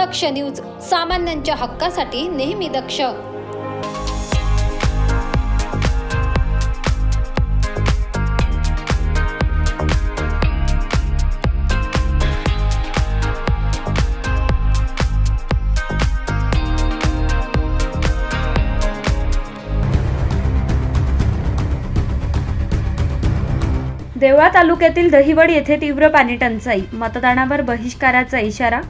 दक्ष news सामान्यांच्या हक्कासाठी नेहमी दक्ष. देवळा तालुक्यातील दहिवड येथे तीव्र पाणी टंचाई. मतदानावर बहिष्काराचा इशारा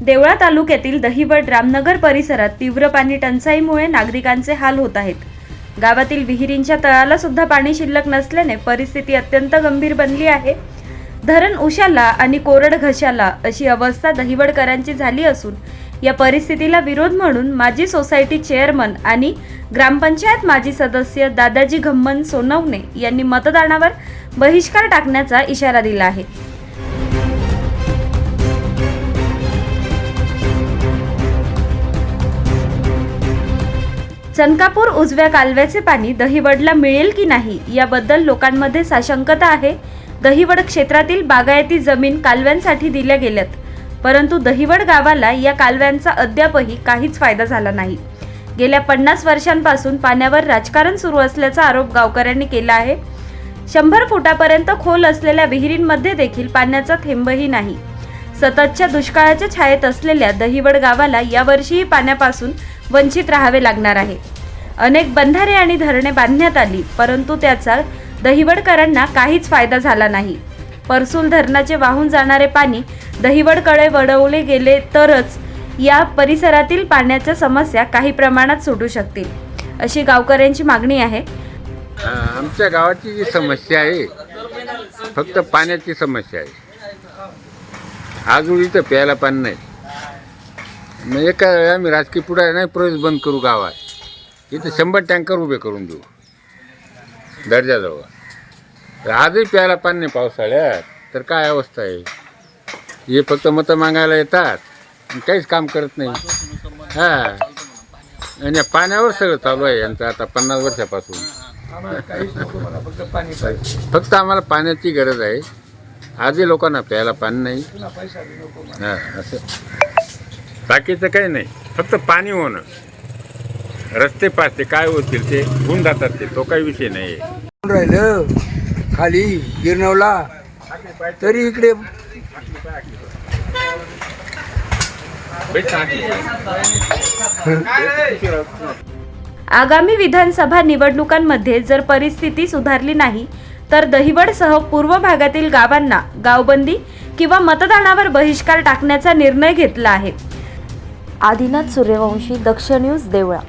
देवळा तालुक्यातील दहिवड रामनगर परिसरात तीव्र पाणी टंचाईमुळे नागरिकांचे हाल होत आहेत. गावातील विहिरींच्या तळाला सुद्धा पाणी शिल्लक नसल्याने परिस्थिती अत्यंत गंभीर बनली आहे. धरण उशाला आणि कोरड घशाला अशी अवस्था दहिवडकरांची झाली असून या परिस्थितीला विरोध म्हणून माजी सोसायटी चेअरमन आणि ग्रामपंचायत माजी सदस्य दादाजी घम्मन सोनवणे यांनी मतदानावर बहिष्कार टाकण्याचा इशारा दिला आहे. चनकापूर उजव्या कालव्याचे पाणी दहिवडला मिळेल की नाही याबद्दल लोकांमध्ये साशंकता आहे. दहिवड क्षेत्रातील बागायती जमीन कालव्यांसाठी दिल्या गेल्यात. परंतु दहिवड गावाला या कालव्यांचा अद्यापही काहीच फायदा झाला नाही. गेल्या पन्नास वर्षांपासून पाण्यावर राजकारण सुरू असल्याचा आरोप गावकऱ्यांनी केला आहे. शंभर फुटापर्यंत खोल असलेल्या विहिरींमध्ये देखील पाण्याचा थेंबही नाही. सततच्या दुष्काळाच्या छायेत असलेल्या दहिवड गावाला यावर्षीही पाण्यापासून वंचित राहावे लागणार आहे. अनेक बंधारे आणि धरणे बांधण्यात आली परंतु त्याचा दहिवडकरांना काहीच फायदा झाला नाही. परसूल धरणाचे वाहून जाणारे पाणी दहिवडकडे वळवले गेले तरच या परिसरातील पाण्याच्या समस्या काही प्रमाणात सुटू शकतील अशी गावकऱ्यांची मागणी आहे. आमच्या गावाची जी समस्या आहे फक्त पाण्याची समस्या आहे. अजून इथं प्यायला पाणी नाही. मग एका वेळा आम्ही राजकीय पुढे नाही प्रवेश बंद करू गावात. इथं शंभर टँकर उभे करून देऊ. दर्जाजवळ. तर आजही प्यायला पाणी नाही पावसाळ्यात. तर काय अवस्था आहे? हे फक्त मतं मागायला येतात. आणि काहीच काम करत नाही. हां. आणि या पाण्यावर सगळं चालू आहे यांचं आता पन्नास वर्षापासून. फक्त आम्हाला पाण्याची गरज आहे. आजही लोकांना प्यायला पाणी नाही. हा असं. बाकीचं काही नाही. फक्त पाणी होणं. रस्ते पाचते काय होतील ते होऊन जातात ते. तो काही विषय नाही आहे राहिलं खाली गिरनवला तरी इकडे आगामी विधानसभा निवडणुकांमध्ये जर परिस्थिती सुधारली नाही तर दहिवडसह पूर्व भागातील गावांना गावबंदी किंवा मतदानावर बहिष्कार टाकण्याचा निर्णय घेतला आहे. आदिनाथ सूर्यवंशी दक्ष न्यूज देवळा.